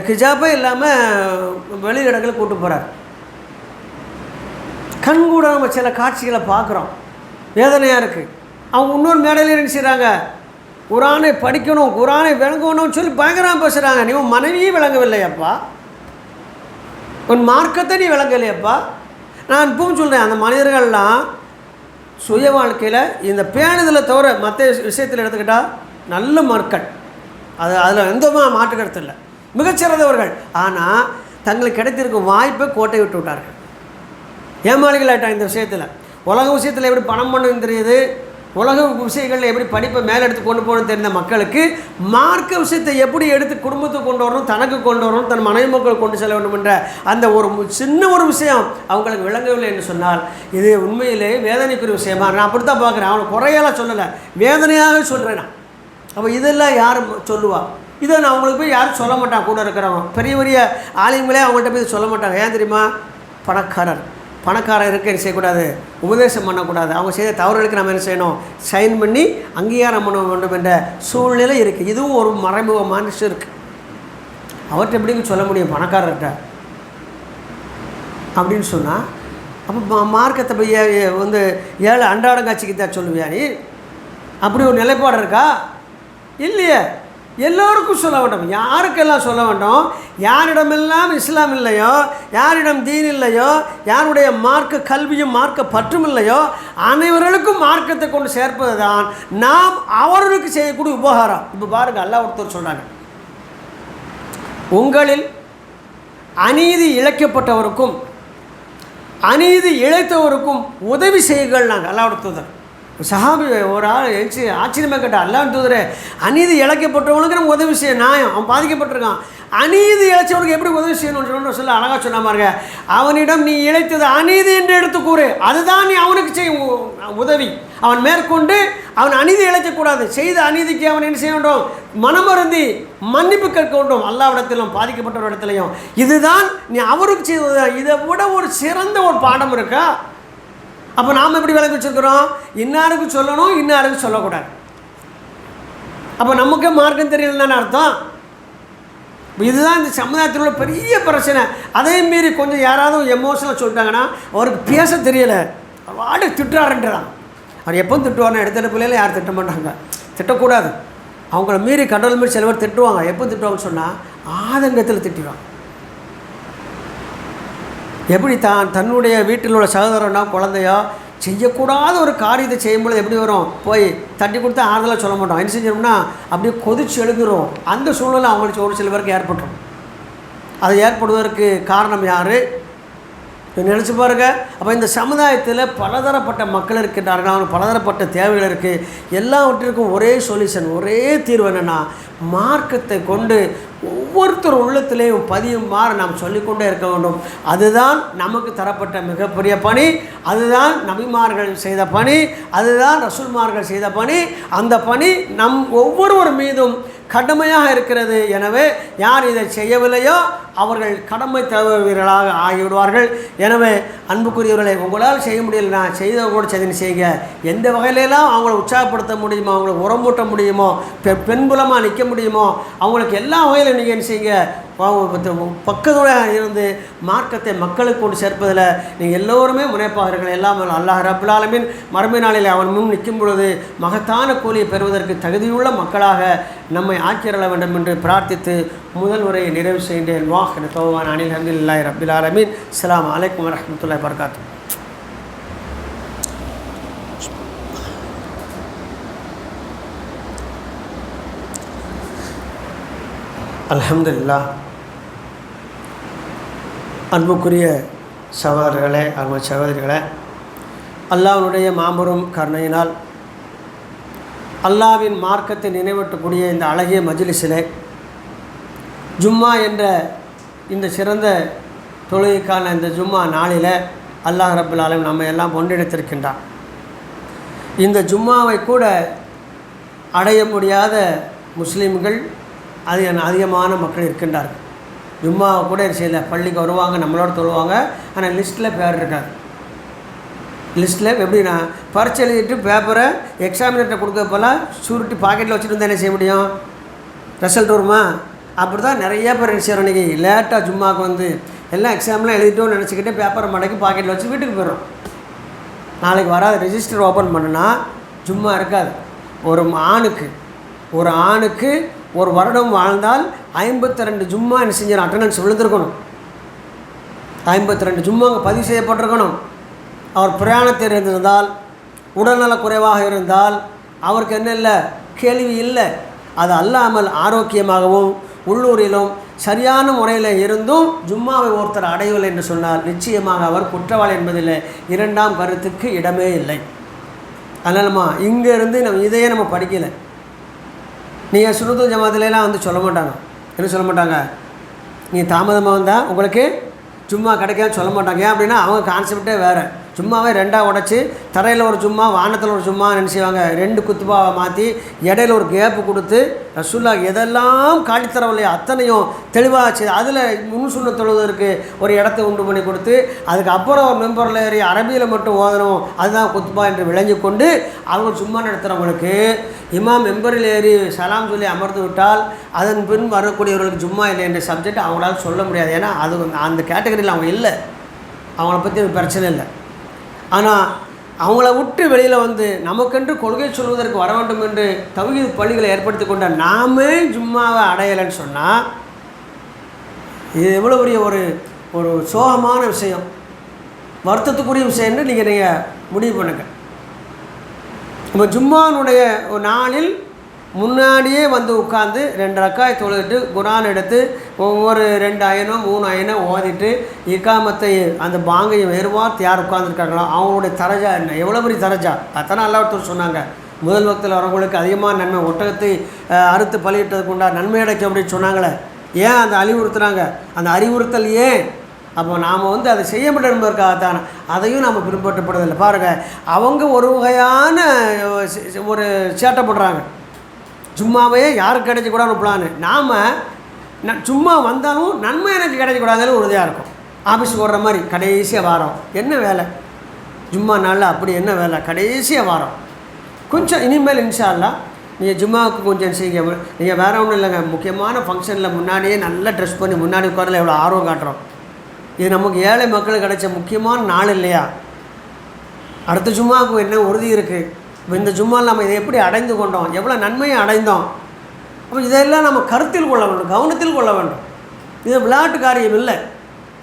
கிஜாப்பே இல்லாமல் வெளியிடங்களுக்கு கூட்டு போகிறார் கண் கூட நம்ம சில காட்சிகளை பார்க்குறோம். வேதனையாக இருக்குது அவங்க இன்னொரு மேடையில் என்ன செய்கிறாங்க குரானை படிக்கணும் குரானை விளங்கணும்னு சொல்லி பயங்கரமாக பேசுகிறாங்க நீ உன் மனைவியே விளங்கவில்லையப்பா. உன் மார்க்கத்தை நீ விளங்கலையப்பா. நான் இப்பவும் சொல்கிறேன் அந்த மனிதர்கள்லாம் சுய வாழ்க்கையில் இந்த பேணுதலை தவிர மற்ற விஷயத்தில் எடுத்துக்கிட்டால் நல்ல மக்கள் அது அதில் எந்த மாற்று கருத்து இல்லை. மிகச்சிறந்தவர்கள். ஆனால் தங்களுக்கு கிடைத்திருக்கும் வாய்ப்பை கோட்டை விட்டு விட்டார்கள். ஏமாளிகள் ஆகிட்டாங்க இந்த விஷயத்தில். உலக விஷயத்தில் எப்படி பணம் பண்ணுன்னு தெரியுது? உலக விஷயங்களில் எப்படி படிப்பை மேலே எடுத்து கொண்டு போகணும்னு தெரிந்த மக்களுக்கு மார்க்க விஷயத்தை எப்படி எடுத்து குடும்பத்துக்கு கொண்டு வரணும் தனக்கு கொண்டு வரணும் தன் மனைவி மக்கள் கொண்டு செல்ல வேண்டும் என்ற அந்த ஒரு சின்ன ஒரு விஷயம் அவங்களுக்கு விளங்கவில்லை என்று சொன்னால் இது உண்மையிலே வேதனைக்குரிய விஷயமா? நான் அப்படி தான் பார்க்குறேன். அவனை குறையெல்லாம் சொல்லலை. வேதனையாக சொல்கிறேன் நான். அப்போ இதெல்லாம் யார் சொல்லுவா? இதை நான் அவங்களுக்கு போய் யாரும் சொல்ல மாட்டான். கூட இருக்கிறவங்க பெரிய பெரிய ஆளுங்களே அவங்கள்ட்ட போய் சொல்ல மாட்டாங்க. ஏன் தெரியுமா? பணக்காரர். பணக்காரர் இருக்க என்ன செய்யக்கூடாது? உபதேசம் பண்ணக்கூடாது. அவங்க செய்த தவறுகளுக்கு நம்ம என்ன செய்யணும்? சைன் பண்ணி அங்கீகாரம் பண்ண வேண்டும் என்ற சூழ்நிலை இருக்குது இதுவும் ஒரு மறைமுக மனுஷன் இருக்குது அவர்கிட்ட எப்படி சொல்ல முடியும்? பணக்காரர்கிட்ட. அப்படின்னு சொன்னால் அப்போ மார்க்கத்தை போய் வந்து ஏழை அன்றாடம் காட்சிக்கு தான் சொல்லுவியா நீ? அப்படி ஒரு நிலைப்பாடு இருக்கா? இல்லையே. எல்லோருக்கும் சொல்ல வேண்டும். யாருக்கெல்லாம் சொல்ல வேண்டும்? யாரிடமெல்லாம் இஸ்லாம் இல்லையோ யாரிடம் தீன் இல்லையோ யாருடைய மார்க்க கல்வியும் மார்க்க பற்றும் இல்லையோ அனைவர்களுக்கும் மார்க்கத்தை கொண்டு சேர்ப்பது தான் நாம் அவர்களுக்கு செய்யக்கூடிய உபகாரம். இப்போ பாருங்கள் அல்லா ஒருத்தர் சொல்கிறாங்க உங்களில் அநீதி இழைக்கப்பட்டவருக்கும் அநீதி இழைத்தவருக்கும் உதவி செய்யுங்கள் நாங்கள். அல்லா ஒருத்தர் சஹாபி ஒரு ஆள் எழுச்சி ஆச்சரியமாக கேட்டா அல்லாஹ் தூதரே அநீதி இழைக்கப்பட்டவனுக்கு நம்ம உதவி செய்ய நியாயம். அவன் பாதிக்கப்பட்டிருக்கான். அநீதி இழைச்சவனுக்கு எப்படி உதவி செய்யணும்னு சொன்ன சொல்ல அழகாக சொன்ன பாருங்க. அவனிடம் நீ இழைத்தது அநீதி என்று எடுத்து கூறு. அதுதான் நீ அவனுக்கு செய்யும் உதவி. அவன் மேற்கொண்டு அவன் அநீதி இழைக்கக்கூடாது. செய்த அநீதிக்கு அவன் என்ன செய்ய வேண்டும்? மனமருந்தி மன்னிப்பு கேட்க வேண்டும். அல்லாவிடத்திலும் பாதிக்கப்பட்டவர் இடத்துலையும் இதுதான் நீ அவருக்கு செய்தது. இதை விட ஒரு சிறந்த ஒரு பாடம் இருக்கா? அப்போ நாம் எப்படி விளக்கு வச்சுருக்கிறோம்? இன்னாருக்கு சொல்லணும் இன்னாருக்கு சொல்லக்கூடாது. அப்போ நமக்கே மார்க்கம் தெரியலன்னு அர்த்தம்? இதுதான் இந்த சமுதாயத்தில் உள்ள பெரிய பிரச்சனை. அதே மீறி கொஞ்சம் யாராவது எமோஷனல் சொல்லிட்டாங்கன்னா அவருக்கு பேச தெரியலை. வாடு திட்டுறாருன்றான் அவர் எப்போ திட்டுவார்னா எடுத்த பிள்ளையில யார் திட்ட மாட்டாங்க. திட்டக்கூடாது. அவங்கள மீறி கண்ட்ரோல் மீறி சில பேர் திட்டுவாங்க. எப்போ திட்டுவாங்கன்னு சொன்னால் ஆதங்கத்தில் திட்டுவாங்க எப்படி தான் தன்னுடைய வீட்டில் உள்ள சகோதரனோ குழந்தையோ செய்யக்கூடாத ஒரு காரியத்தை செய்யும்பொழுது எப்படி வரும்? போய் தட்டி கொடுத்து ஆறுதலாக சொல்ல மாட்டோம். என்ன செஞ்சோம்னா அப்படியே கொதிச்சு எழுந்துரும் அந்த சூழ்நிலை அவங்களுக்கு ஒரு சில பேருக்கு ஏற்பட்டுரும். அது ஏற்படுவதற்கு காரணம் யார்? நினச்சி பாருங்க. அப்போ இந்த சமுதாயத்தில் பலதரப்பட்ட மக்கள் இருக்கின்றார்கள். அவங்களுக்கு பலதரப்பட்ட தேவைகள் இருக்குது எல்லாவற்றிற்கும் ஒரே சொல்யூஷன் ஒரே தீர்வு என்னென்னா மார்க்கத்தை கொண்டு ஒவ்வொருத்தர் உள்ளத்திலேயும் மாற நாம் சொல்லிக்கொண்டே இருக்க வேண்டும். அதுதான் நமக்கு தரப்பட்ட மிகப்பெரிய பணி. அதுதான் நபிமார்கள் செய்த பணி. அதுதான் ரசூல்மார்கள் செய்த பணி. அந்த பணி நம் ஒவ்வொருவர் மீதும் கடுமையாக இருக்கிறது. எனவே யார் இதை செய்யவில்லையோ அவர்கள் கடமை தவறுவீர்களாக ஆகிவிடுவார்கள். எனவே அன்புக்குரியவர்களை உங்களால் செய்ய முடியலனா செய்தவங்க கூட செய்து செய்யுங்க எந்த வகையிலெல்லாம் அவங்கள உற்சாகப்படுத்த முடியுமோ அவங்கள உரமூட்ட முடியுமோ பெ பெண்புலமாக நிற்க முடியுமோ அவங்களுக்கு எல்லா வகையிலும் நீங்கள் என்ன செய்யுங்க? பக்கத்தோட இருந்து மார்க்கத்தை மக்களுக்கு கொண்டு சேர்ப்பதில் நீங்கள் எல்லோருமே முனைப்பார்கள் எல்லாம் அல்லாஹ் ரபுல் ஆலமீன் மறுமை நாளில் அவன் முன் நிற்கும் பொழுது மகத்தான கூலியை பெறுவதற்கு தகுதியுள்ள மக்களாக நம்மை ஆக்கிரள வேண்டும் என்று பிரார்த்தித்து முதல் உரையை நிறைவு செய்கின்றேன் வாஹ் தோவான் அனில் அஹமதுல்லாய் ரபில் ஆலமீன். அஸ்ஸலாமு அலைக்கும் வரஹ்மத்துல்லாஹி வபரகாத்துஹு அல்ஹம்துலில்லா அன்புக்குரிய சகோதரர்களே அன்பு சகோதரிகளே அல்லாஹ்வுடைய மாபெரும் கருணையினால் அல்லாவின் மார்க்கத்தை நினைவூட்டக்கூடிய இந்த அழகிய மஜிலிசிலே ஜும்மா என்ற இந்த சிறந்த தொழுகைக்கான இந்த ஜும்மா நாளில் அல்லாஹ் ரபுல் நம்ம எல்லாம் ஒன்றிணைத்திருக்கின்றான். இந்த ஜும்மாவை கூட அடைய முடியாத முஸ்லீம்கள் அதிக அதிகமான மக்கள் இருக்கின்றார்கள். ஜும்மாவை கூட செய்யல. பள்ளிக்கு வருவாங்க நம்மளோட தொழுவாங்க. ஆனால் லிஸ்ட்டில் பேர் இருக்காது. லிஸ்ட்டில் எப்படின்னா பரிச்சை எழுதிட்டு பேப்பரை எக்ஸாமினர்கிட்ட கொடுக்க போல சுருட்டி பாக்கெட்டில் வச்சுட்டு இருந்தால் என்ன செய்ய முடியும்? ரிசல்ட் வருமா? அப்படி தான் நிறைய பேர் என்ன செய்கிறோம் இன்றைக்கி லேட்டாக ஜும்மாவுக்கு வந்து எல்லாம் எக்ஸாம்லாம் எழுதிட்டோம்னு நினச்சிக்கிட்டு பேப்பரை மடக்கி பாக்கெட்டில் வச்சு வீட்டுக்கு போயிடும் நாளைக்கு வராது. ரெஜிஸ்டர் ஓப்பன் பண்ணுனா ஜும்மா இருக்காது. ஒரு ஆணுக்கு ஒரு ஆணுக்கு ஒரு வருடம் வாழ்ந்தால் ஐம்பத்தி ரெண்டு ஜும்மா என்ன செஞ்சிடும் அட்டண்டன்ஸ் விழுந்திருக்கணும். ஐம்பத்தி ரெண்டு ஜும்மா அங்கே பதிவு செய்யப்பட்டிருக்கணும். அவர் பிரயாணத்தில் இருந்திருந்தால் உடல்நலக் குறைவாக இருந்தால் அவருக்கு என்ன இல்லை? கேள்வி இல்லை. அது அல்லாமல் ஆரோக்கியமாகவும் உள்ளூரிலும் சரியான முறையில் இருந்தும் ஜும்மாவை ஒருத்தர் அடையவில்லை என்று சொன்னால் நிச்சயமாக அவர் குற்றவாளி என்பதில் இரண்டாம் கருத்துக்கு இடமே இல்லை. அதனாலம்மா இங்கே இருந்து நம்ம இதையே நம்ம படிக்கலை. நீங்கள் சுனத்து ஜமாத்துலலாம் வந்து சொல்ல மாட்டாங்க என்ன சொல்ல மாட்டாங்க? நீங்கள் தாமதமாக வந்தால் உங்களுக்கு சும்மா கிடைக்காதுன்னு சொல்ல மாட்டாங்க. ஏன் அப்படின்னா அவங்க கான்செப்டே வேறு. சும்மாவே ரெண்டாக உடச்சி தரையில் ஒரு சும்மா வானத்தில் ஒரு சும்மா என்ன செய்வாங்க? ரெண்டு குத்துபாவை மாற்றி இடையில ஒரு கேப்பு கொடுத்து ரசுல்லா எதெல்லாம் காட்டித்தரவில்லையோ அத்தனையும் தெளிவாக செய்து அதில் முன் சுண்ண தொழுவதற்கு ஒரு இடத்த உண்டு பண்ணி கொடுத்து அதுக்கப்புறம் ஒரு மெம்பரில் ஏறி அரபியில் மட்டும் ஓதணும் அதுதான் குத்துபா என்று விளைஞ்சு கொண்டு அவங்க சும்மா நடத்துகிறவங்களுக்கு இமாம் மெம்பரில் ஏறி சலாம் சொல்லி அமர்ந்து விட்டால் அதன் பின் வரக்கூடியவர்களுக்கு சும்மா இல்லை என்ற சப்ஜெக்ட் அவங்களால சொல்ல முடியாது. ஏன்னா அது அந்த கேட்டகரியில் அவங்க இல்லை. அவங்கள பற்றி பிரச்சனை இல்லை. ஆனால் அவங்கள விட்டு வெளியில் வந்து நமக்கென்று கொள்கை சொல்வதற்கு வர வேண்டும் என்று தகுதி பள்ளிகளை ஏற்படுத்தி கொண்ட நாமே ஜும்மாவை அடையலைன்னு சொன்னால் இது எவ்வளோ பெரிய ஒரு ஒரு சோகமான விஷயம். வருத்தத்துக்குரிய விஷயம்னு நீங்கள் நீங்கள் முடிவு பண்ணுங்கள் இப்போ ஜும்மானுடைய ஒரு நாளில் முன்னாடியே வந்து உட்காந்து ரெண்டு ரக்காய் தொழுதுட்டு குரான் எடுத்து ஒவ்வொரு ரெண்டு அயனம் மூணு அயனம் ஓதிட்டு இக்காமத்தை அந்த பாங்கையும் வேறுவார் யார் உட்காந்துருக்காங்களோ அவங்களுடைய தரஜா என்ன? எவ்வளோ பெரிய தரஜா? அத்தனை அல்லாவத்தூர் சொன்னாங்க. முதல் வக்தில் வரவங்களுக்கு அதிகமான நன்மை ஒட்டகத்தை அறுத்து பலியிட்டதுக்கு உண்டா நன்மை அடைக்கும் அப்படின்னு சொன்னாங்களே. ஏன் அந்த அறிவுறுத்துறாங்க? அந்த அறிவுறுத்தல் ஏன்? அப்போ நாம் வந்து அதை செய்ய முடியும் என்பதற்காகத்தான். அதையும் நாம் பின்பற்றப்படுவதில்லை. பாருங்கள் அவங்க ஒரு வகையான ஒரு சேட்டை போடுறாங்க சும்மாவே யாருக்கு கிடைக்கக்கூடாது அனுப்பலான்னு நாம் நான் சும்மா வந்தாலும் நன்மை எனக்கு கிடைக்கக்கூடாதுன்னு உறுதியாக இருக்கும். ஆஃபீஸுக்கு ஓடுற மாதிரி கடைசியாக வாரம். என்ன வேலை? ஜும்மா நாளில் அப்படி என்ன வேலை? கடைசியாக வாரம். கொஞ்சம் இனிமேல் இன்ஷா நீங்கள் ஜும்மாவுக்கு கொஞ்சம் செய்யுங்க நீங்கள் வேறு ஒன்றும் இல்லைங்க. முக்கியமான ஃபங்க்ஷனில் முன்னாடியே நல்லா ட்ரெஸ் பண்ணி முன்னாடி உட்காரல எவ்வளோ ஆர்வம் காட்டுறோம். இது நமக்கு ஏழை மக்களுக்கு கிடைச்ச முக்கியமான நாள் இல்லையா? அடுத்த ஜும்மாவுக்கு என்ன உறுதி இருக்குது இப்போ இந்த ஜும்மாவில் நம்ம இதை எப்படி அடைந்து கொண்டோம்? எவ்வளோ நன்மையை அடைந்தோம்? அப்போ இதெல்லாம் நம்ம கருத்தில் கொள்ள வேண்டும் கவனத்தில் கொள்ள வேண்டும். இது விளையாட்டு காரியம் இல்லை.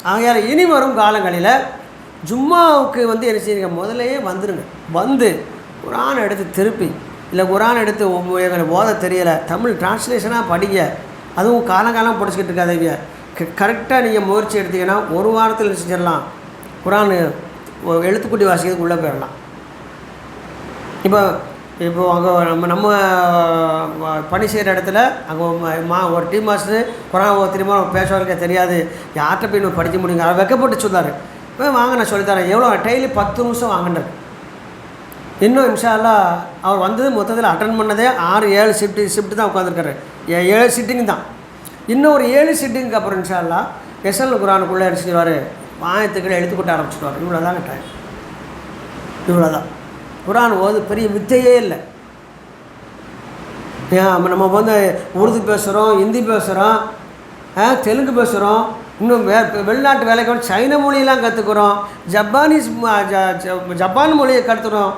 ஆகையால் இனி வரும் காலங்களில் ஜும்மாவுக்கு வந்து என்ன செய்யுங்க? முதலையே வந்துடுங்க வந்து குரான் எடுத்து திருப்பி. இல்லை குரான் எடுத்து ஒவ்வொ- எங்களுக்கு ஓத தெரியலை. தமிழ் டிரான்ஸ்லேஷனாக படிங்க. அதுவும் காலங்காலம் படிச்சுக்கிட்டு இருக்காதீங்க. கரெக்டாக நீங்கள் முயற்சி எடுத்தீங்கன்னா ஒரு வாரத்தில் செஞ்சிடலாம்? குரான் எழுத்துக்குட்டி வாசிக்கிறதுக்கு உள்ளே போயிடலாம். இப்போ இப்போ அங்கே நம்ம நம்ம பணி செய்கிற இடத்துல அங்கே மா ஒரு டீம் மாஸ்டர் குரான் திரும்ப பேசுவாருக்கே தெரியாது. யார்கிட்ட போய் நம்ம படிக்க முடியுங்க அதை வெக்கப்பட்டு சொன்னார். போய் வாங்க நான் சொல்லித்தரேன் எவ்வளோ டெய்லி பத்து நிமிஷம் வாங்கினார் இன்னும் இன்ஷால்லா அவர் வந்தது மொத்தத்தில் அட்டன் பண்ணதே ஆறு ஏழு ஷிஃப்ட்டு ஷிஃப்ட் தான் உட்காந்துருக்காரு ஏழு சிட்டிங் தான். இன்னும் ஒரு ஏழு சிட்டிங்க்கு அப்புறம் இன்ஷால்லா எஸ்எல் குரானுக்குள்ளே என்ன செய்வார் வாயத்துக்களை எழுத்துக்கூட்ட ஆரம்பிச்சிடுவார். இவ்வளோ தாங்க டைம் இவ்வளோ தான் குரான் ஓது பெரிய வித்தையே இல்லை. நம்ம வந்து உருது பேசுகிறோம் ஹிந்தி பேசுகிறோம் தெலுங்கு பேசுகிறோம் இன்னும் வே வெளிநாட்டு வேலைக்கு வந்து சைன மொழியெலாம் கற்றுக்குறோம் ஜப்பானீஸ் ஜப்பான் மொழியை கற்றுக்குறோம்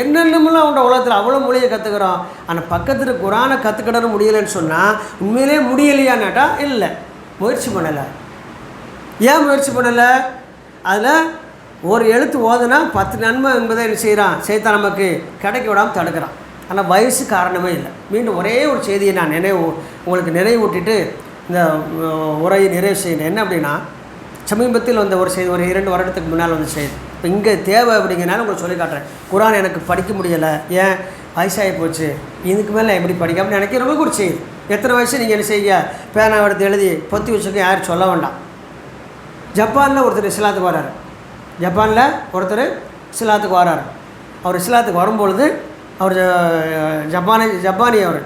என்னென்னமெல்லாம் உண்ட உலகத்தில் அவ்வளோ மொழியை கற்றுக்குறோம் ஆனால் பக்கத்தில் குரானை கற்றுக்கிடணும் முடியலைன்னு சொன்னால் உண்மையிலே முடியலையான்னாட்டா இல்லை. முயற்சி பண்ணலை. ஏன் முயற்சி பண்ணலை? அதில் ஒரு எழுத்து ஓதுனா பத்து நன்மை என்பதை என்ன செய்கிறான் சேர்த்தா நமக்கு கிடைக்க விடாமல் தடுக்கிறான். ஆனால் வயசு காரணமே இல்லை. மீண்டும் ஒரே ஒரு செய்தியை நான் நினைவு உங்களுக்கு நினைவூட்டிட்டு இந்த உரையை நிறைவு செய்யணும் என்ன அப்படின்னா சமீபத்தில் வந்த ஒரு செய்தி ஒரு இரண்டு வருடத்துக்கு முன்னால் வந்து செய்தி. இப்போ இங்கே தேவை அப்படிங்கிறனால உங்களுக்கு சொல்லி காட்டுறேன். குரான் எனக்கு படிக்க முடியலை. ஏன்? வயசாகி போச்சு. இதுக்கு மேலே எப்படி படிக்க அப்படின்னு நினைக்கிறவங்களுக்கு ஒரு செய்தி. எத்தனை வயசு நீங்கள் என்ன செய்ய பேனாவை எடுத்து எழுதி பொத்தி வச்சுக்க யாரும் சொல்ல வேண்டாம். ஜப்பானில் ஒருத்தர் இஸ்லாத்துக்கு வராரு ஜப்பானில் ஒருத்தர் இஸ்லாத்துக்கு வரார். அவர் இஸ்லாத்துக்கு வரும்பொழுது அவர் ஜ- ஜப்பானி ஜப்பானி அவர்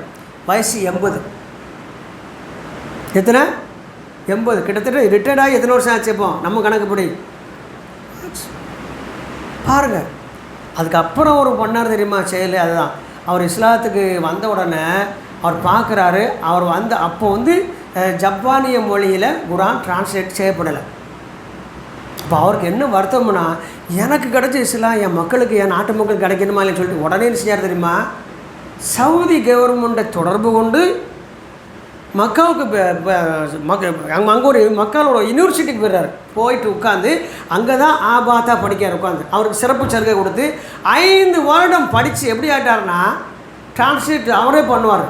வயசு எண்பது. எத்தனை? எண்பது. கிட்டத்தட்ட ரிட்டையர்டாகி எத்தனை வருஷம் ஆச்சு இப்போ? நம்ம கணக்குப்படி பாருங்கள் அதுக்கப்புறம் ஒரு பண்ணார் தெரியுமா? செயல் அதுதான். அவர் இஸ்லாத்துக்கு வந்த உடனே அவர் பார்க்குறாரு அவர் வந்து அப்போ வந்து ஜப்பானிய மொழியில் குரான் டிரான்ஸ்லேட் செய்யப்படலை. இப்போ அவருக்கு என்ன வருத்தம்னா எனக்கு கிடைச்ச இஸ்லாம் என் மக்களுக்கு என் நாட்டு மக்களுக்கு கிடைக்கணுமா இல்லைன்னு சொல்லிட்டு உடனே என்ன செஞ்சார் தெரியுமா? சவுதி கவர்மெண்ட்டை தொடர்பு கொண்டு மக்காவுக்கு ப- அங்கே அங்கே ஒரு மக்களோட யூனிவர்சிட்டிக்கு போயிடுறாரு. போயிட்டு உட்காந்து அங்கே தான் ஆபாத்தா படிக்கார் உட்காந்து அவருக்கு சிறப்பு சலுகை கொடுத்து ஐந்து வருடம் படித்து எப்படி ஆகிட்டார்னா டிரான்ஸ்லேட் அவரே பண்ணுவார்.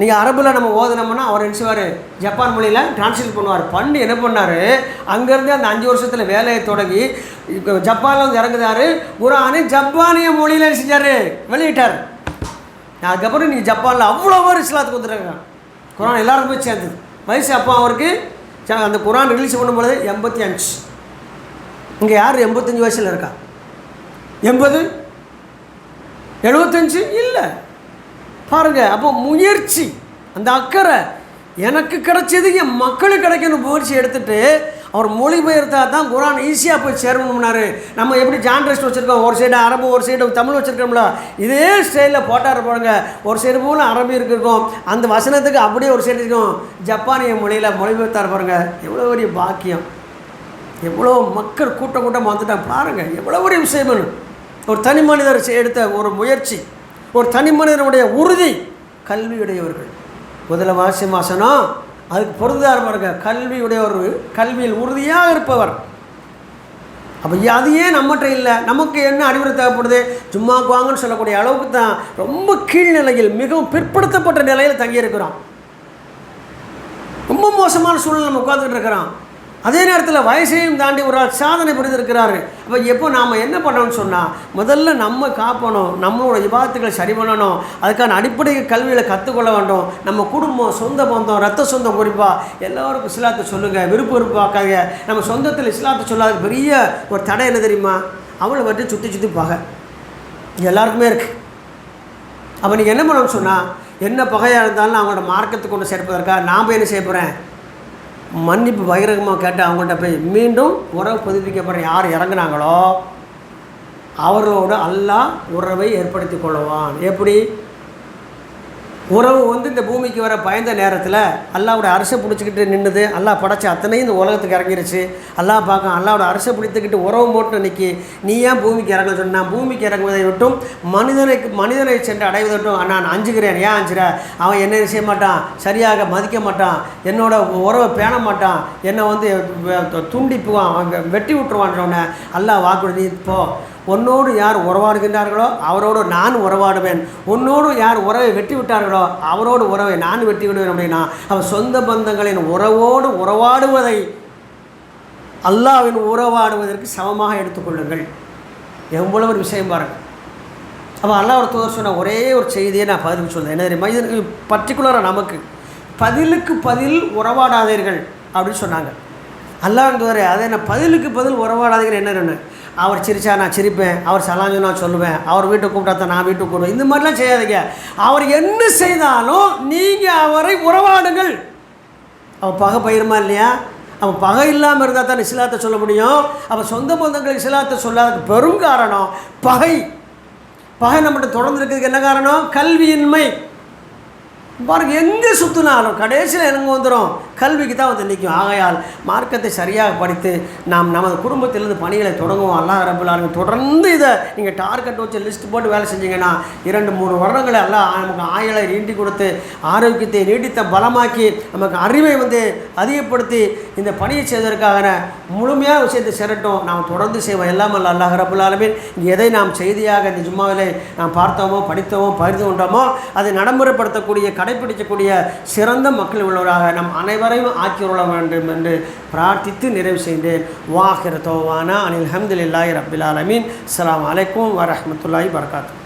நீங்கள் அரபில் நம்ம ஓதுனோம்னா அவர் என்ன செய்வார்? ஜப்பான் மொழியில் டிரான்ஸ்லேட் பண்ணுவார். பண்ணி என்ன பண்ணார்? அங்கேருந்து அந்த அஞ்சு வருஷத்தில் வேலையை தொடங்கி இப்போ ஜப்பானில் வந்து இறங்குதாரு குரானு ஜப்பானிய மொழியில் செஞ்சார்? வெளியிட்டார். அதுக்கப்புறம் நீங்கள் ஜப்பானில் அவ்வளோ பேர் இஸ்லாத்துக்கு வந்துருக்காங்க. குரான் எல்லாருக்கும் போய் சேர்ந்தது. வயசு அப்போ அவருக்கு அந்த குரான் ரிலீஸ் பண்ணும்பொழுது எண்பத்தி அஞ்சு. இங்கே யார் எண்பத்தஞ்சு வயசில் இருக்கா? எண்பது? எழுபத்தஞ்சு இல்லை. பாருங்கள் அப்போ முயற்சி அந்த அக்கறை. எனக்கு கிடைச்சது என் மக்களுக்கு கிடைக்கணும் முயற்சி எடுத்துட்டு அவர் மொழிபெயர்த்தா தான் குரான் ஈஸியாக போய் சேரணும்னாரு. நம்ம எப்படி ஜான்ரஸ்ட் வச்சுருக்கோம் ஒரு சைடு அரபு ஒரு சைடு தமிழ் வச்சுருக்கோம்ல இதே ஸ்டைலில் போட்டார் பாருங்க. ஒரு சைடு போல அரபி இருக்கும் அந்த வசனத்துக்கு அப்படியே ஒரு சைடு இருக்கும். ஜப்பானிய மொழியில் மொழிபெயர்த்தார் பாருங்கள் எவ்வளோ பெரிய பாக்கியம். எவ்வளோ மக்கள் கூட்டம் கூட்டம் வந்துட்டாங்க பாருங்கள் எவ்வளோ பெரிய விஷயம் ஒரு தனி மனிதர் எடுத்த ஒரு முயற்சி. ஒரு தனி மனிதனுடைய உறுதி கல்வியுடையவர்கள். முதல்ல வாசி வாசனம் அதுக்கு பொருந்தார் பாருங்க கல்வியுடைய ஒரு கல்வியில் உறுதியாக இருப்பவர். அப்போ அது ஏன் நம்மகிட்ட இல்லை. நமக்கு என்ன அறிவுரை தேவைப்படுது? சும்மாக்கு வாங்கன்னு சொல்லக்கூடிய அளவுக்கு தான் ரொம்ப கீழ்நிலையில் மிகவும் பிற்படுத்தப்பட்ட நிலையில் தங்கியிருக்கிறோம் ரொம்ப மோசமான சூழ்நிலை நம்ம உட்காந்துட்டு இருக்கிறோம் அதே நேரத்தில் வயசையும் தாண்டி ஒரு ஆள் சாதனை புரிந்திருக்கிறாரு. அப்போ எப்போ நாம் என்ன பண்ணணும்னு சொன்னால் முதல்ல நம்ம காப்பணும் நம்மளோட விவாதத்துக்களை சரி பண்ணணும் அதுக்கான அடிப்படை கல்வியில் கற்றுக்கொள்ள வேண்டும். நம்ம குடும்பம் சொந்த பந்தம் ரத்த சொந்தம் குறிப்பாக எல்லாருக்கும் இஸ்லாத்தை சொல்லுங்கள் விருப்ப விருப்பாக்காங்க நம்ம சொந்தத்தில் இஸ்லாத்தை சொல்லாத பெரிய ஒரு தடை என்ன தெரியுமா? அவளை பற்றி சுற்றி சுற்றி பகை. எல்லாருக்குமே இருக்குது அப்போ நீங்கள் என்ன பண்ணணும்னு சொன்னால் என்ன பகையாக இருந்தாலும் அவங்களோட மார்க்கத்துக்கு கொண்டு சேர்ப்பதற்காக நாம் என்ன செய்ய போகிறேன் மன்னிப்பு பகிரங்கமாக கேட்டு அவங்கள்ட்ட போய். மீண்டும் உறவு புதுப்பிக்கப்படுற யார் இறங்குனாங்களோ அவர்களோடு அல்லாஹ் உறவை ஏற்படுத்தி கொள்ளுவான் எப்படி? உறவு வந்து இந்த பூமிக்கு வர பயந்த நேரத்தில் அல்லாவோட அரசை பிடிச்சிக்கிட்டு நின்றுது அல்லா படைச்ச அத்தனையும் இந்த உலகத்துக்கு இறங்கிருச்சு. அல்லா பார்க்க அல்லாவோட அரசை பிடித்துக்கிட்டு உறவு போட்டு நிற்கி நீ ஏன் பூமிக்கு இறங்க சொன்னால் பூமிக்கு இறங்குவதை விட்டும் மனிதனை மனிதனை சென்று அடைவதை விட்டும் நான் அஞ்சுகிறேன். ஏன் அஞ்சுற? அவன் என்ன செய்ய மாட்டான்? சரியாக மதிக்க மாட்டான். என்னோட உறவை பேண மாட்டான். என்னை வந்து துண்டிப்புவான். அவன் வெட்டி விட்டுருவான். சொன்னேன் அல்லாஹ் வாக்குறுதி நீ உன்னோடு யார் உறவாடுகின்றார்களோ அவரோடு நான் உறவாடுவேன். உன்னோடு யார் உறவை வெட்டி விட்டார்களோ அவரோடு உறவை நான் வெட்டி விடுவேன் அப்படின்னா அவன் சொந்த பந்தங்களின் உறவோடு உறவாடுவதை அல்லாவின் உறவாடுவதற்கு சமமாக எடுத்துக்கொள்ளுங்கள் எவ்வளவு ஒரு விஷயம் பாருங்கள் அப்போ அல்லாஹ் ஒரு தூதர் சொன்ன ஒரே ஒரு செய்தியை நான் பதிலுக்கு சொல்றேன். என்ன தெரியுமா? இது பர்டிகுலராக நமக்கு. பதிலுக்கு பதில் உறவாடாதீர்கள் அப்படின்னு சொன்னாங்க. அல்லாஹ் தூதரே அதை என்ன பதிலுக்கு பதில் உறவாடாதீர்கள். என்ன என்ன அவர் சிரிச்சா நான் சிரிப்பேன் அவர் சலாஞ்சு நான் சொல்லுவேன் அவர் வீட்டுக்கு கூப்பிட்டா நான் வீட்டுக்கு கூப்பிடுவேன். இந்த மாதிரிலாம் செய்யாதீங்க. அவர் என்ன செய்தாலும் நீங்கள் அவரை உறவாடுங்கள். அவன் பகை பயிருமா இல்லையா? அவன் பகை இல்லாமல் இருந்தால் தான் இஸ்லாத்தை சொல்ல முடியும். அவன் சொந்த பந்தங்களுக்கு இஸ்லாத்தை சொல்லாததுக்கு பெரும் காரணம் பகை. பகை நம்மகிட்ட தொடர்ந்து இருக்கிறதுக்கு என்ன காரணம்? கல்வியின்மை. பாருங்க எங்கே சுற்றினாலும் கடைசியில் எனக்கு வந்துடும் கல்விக்கு தான் வந்து நிற்கும். ஆகையால் மார்க்கத்தை சரியாக படித்து நாம் நமது குடும்பத்திலிருந்து பணிகளை தொடங்குவோம். அல்லாஹ் ரபுல் தொடர்ந்து இதை நீங்கள் டார்கெட் வச்சு லிஸ்ட் போட்டு வேலை செஞ்சீங்கன்னா இரண்டு மூணு வருடங்களை எல்லாம் நமக்கு ஆயலை நீட்டி கொடுத்து ஆரோக்கியத்தை நீடித்த பலமாக்கி நமக்கு அறிவை வந்து அதிகப்படுத்தி இந்த பணியை செய்வதற்காக முழுமையாக விஷயத்தை சிரட்டும். நாம் தொடர்ந்து செய்வோம். எல்லாம் அல்ல அல்லாஹ் ரபுல்லாலுமே எதை நாம் செய்தியாக இந்த ஜும்மாவிலே நாம் பார்த்தோமோ படித்தோமோ பகிர்ந்து கொண்டோமோ அதை நடைமுறைப்படுத்தக்கூடிய கடைப்பிடிக்கக்கூடிய சிறந்த மக்கள் உள்ளவராக நம் அனைவரையும் ஆக்கியுள்ள வேண்டும் என்று பிரார்த்தித்து நிறைவு செய்தேன். வாஹிர தோவானா அனில் ஹம்துலில்லாஹி ரபில் ஆலமீன். அஸ்ஸலாமு அலைக்கும் வரஹ்மத்துல்லாஹி வரகாத்து